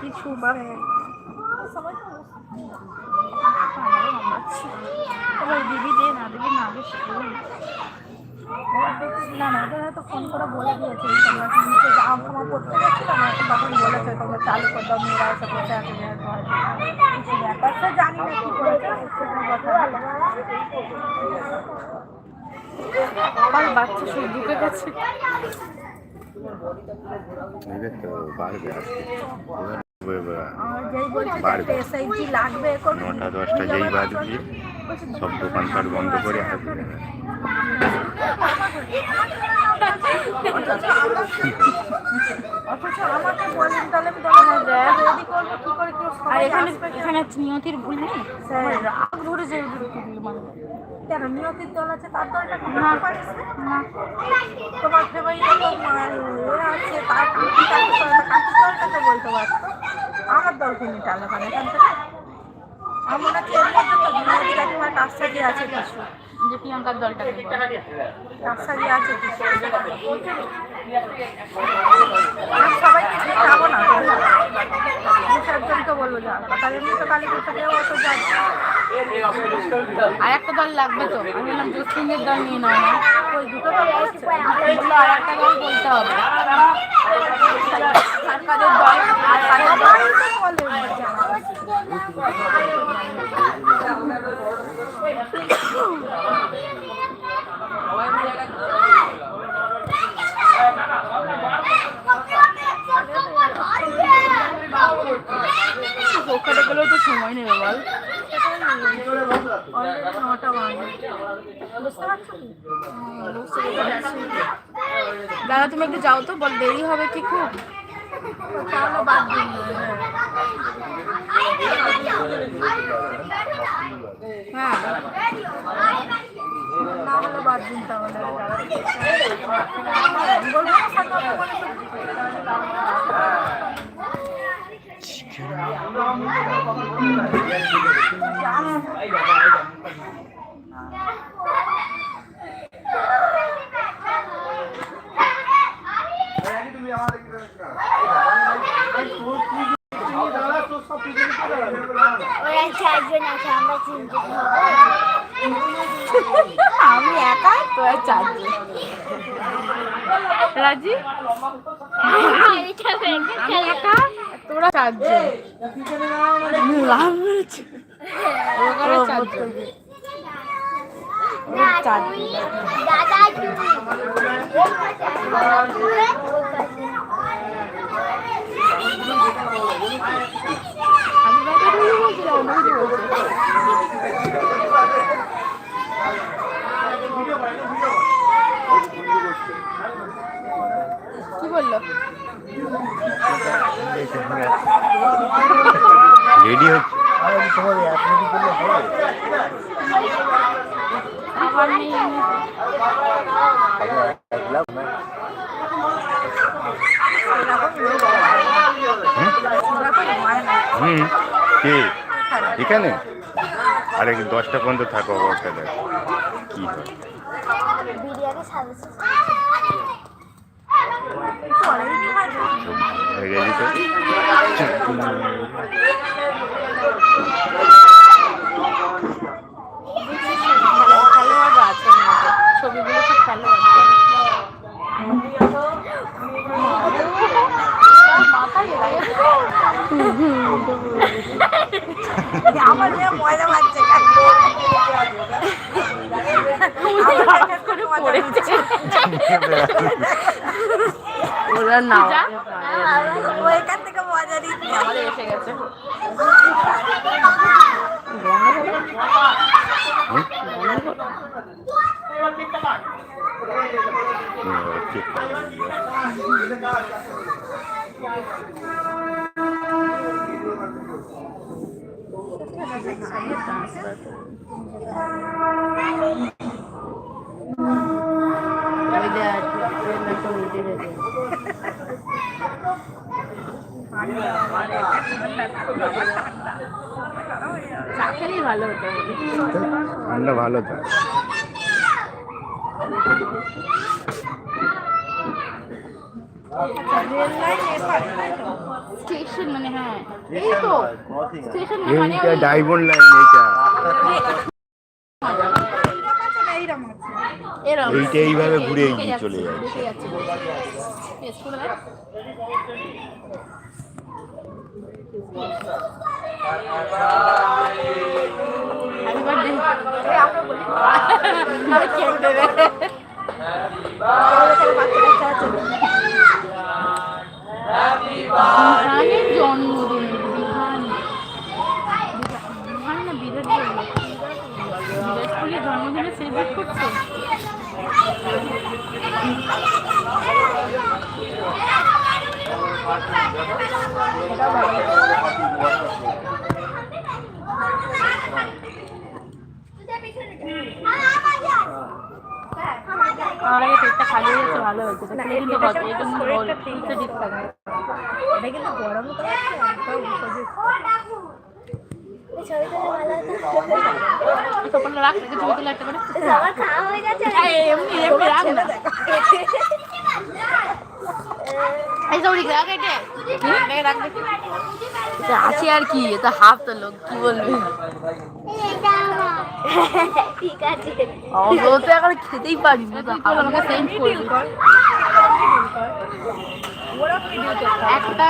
কিছু বা তোমার দিদি দে না দিদি না বেশি না না ওদের হয়তো ফোন করে বলে দিয়েছে এই তোমরা নিচে জামা ফামা পড়তে গেছিল না তো তখন বলেছে তোমরা চালু করে দাও মেয়েরা এসে বসে আছে কিছু ব্যাপারটা জানি না কি করেছে কথা আমার বাচ্চা শুধু ঢুকে গেছে। আজকে এবার নটা দশটা যেই বাজবে সব দোকানপাট বন্ধ করে আসবে আর এখানে এখানে নিয়তির ভুল নেই? রাগ ধরে যে কেন? নিয়তির দল আছে তার দলটা না। তোমার ফেভারিট আছে তার দলটা তো বলতে পারতো আমার নিয়ে টালো কেন এখান থেকে আমার মনে হচ্ছে এর মধ্যে তো বিনোদী কাকিমার কাজটাকি আছে কিছু। যে প্রিয়াঙ্কার। কাজটাকি আছে কিছু। আমি সবাইকে নিয়ে যাব না? বলব এমনি তো অত যাবে। আর একটা দল লাগবে তো। আমি বললাম জোসিংয়ের দল নিয়ে নাও। না ওই দুটো তো বলছে। বলল আর একটা দল বলতে হবে। সরকারের দল আর সরকারের দল। তো ওখানে গেলেও তো সময় নেবে বল। নটা বাজে? দাদা, তুমি একটু যাও তো, বল দেরি হবে কি খুব? তাহলে হ্যাঁ। না বাদ দিন তাহলে বলব না সরকারকে বলে তো। ওরা চারজন আছে আমরা তিনজন আমি একা তোরা চারজন। রাজি আমি একা তোরা চারজন লাভ হয়েছে চারজন দাদা আমি বাবা বলে বলছিলাম অনুভূতি বলছে কি বলল রেডি হচ্ছে আবার নেই এরকম হয় না হুম, কে? এখানে? আরে, দশটা পর্যন্ত থাকো দেখ। কি? হয় ছবিগুলো আমার মেয়ে ময়দা ভাজছে করে পড়েছে। ওরা না ও এখান থেকে মজা দিচ্ছে আমাদের এসে গেছে হুম, ঠিক ওই যে আর কি, ট্রেলারটা উল্টে গেছে। চা খেলেই ভালো হতো ঠান্ডা ভালো তো রেল লাইন এপারে তাই তো স্টেশন মানে হ্যাঁ এই তো স্টেশন মানে এইটা ওই ডায়মন্ড লাইন এইটা এইরকম আছে না এইরকম আছে এরম এইটা এইভাবে ঘুরে এগিয়ে চলে যাচ্ছে। Happy birthday. আমার আগে পেটটা খালি হয়েছে ভালো হয়েছে এটা খেলে কিন্তু বাদ এটা শরীরটা ঠিক ঠিক ঠিক থাকবে এটা কিন্তু গরম করে একদম উপযুক্ত। এই ছবিটা ভালো হতো তখন রাখ রেখে ছবি তুলে একটা করে সবার খাওয়া হয়ে গেছে এই, এমনি এমনি রাখ না এটা? আছে আর কি এটা হাফ তো লোক কি বলবে? ঠিক আছে। ও তো এখন খেতেই পারি না তো আমাকে সেন্ড করবি। একটা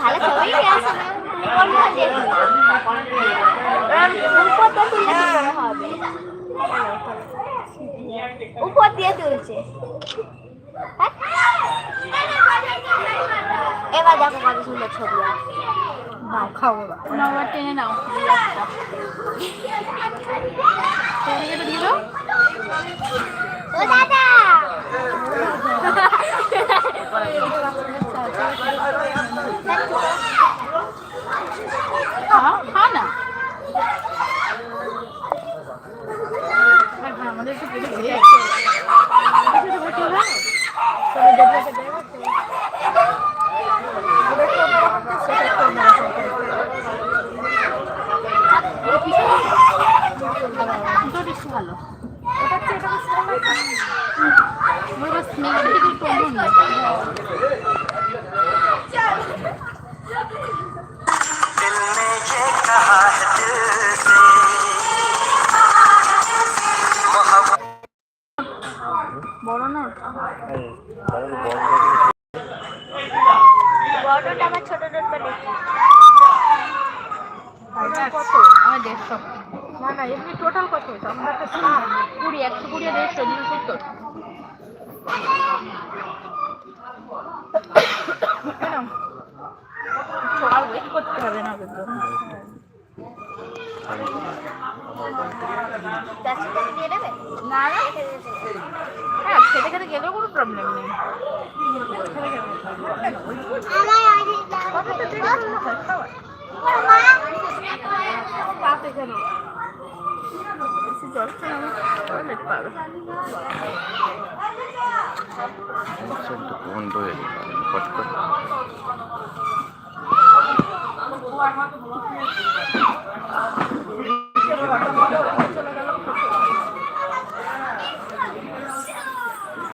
ভালো ছবি আছে উপর দিয়ে তুলছে? এবার দেখো কত সুন্দর ছবি নাও খাব নাম্বার টেনে নাও ও দাদা খা না আমাদের একটু পেটে ভরে আছে ছোট ছোট ভর্তি হবে বড়টা আবার ছোট নোটটা দেখি কত আমার দেড়শো না না এমনি টোটাল কত হয়েছে আমরা তো কুড়ি একশো কুড়ি দেড়শো দুশো সত্তর। আর করতে হবে না ওদের জন্য। দশ টাকা দিয়ে দেবে না হ্যাঁ খেতে গেলেও কোনো প্রবলেম নেই বেশি জল খেলে আমার তো bak.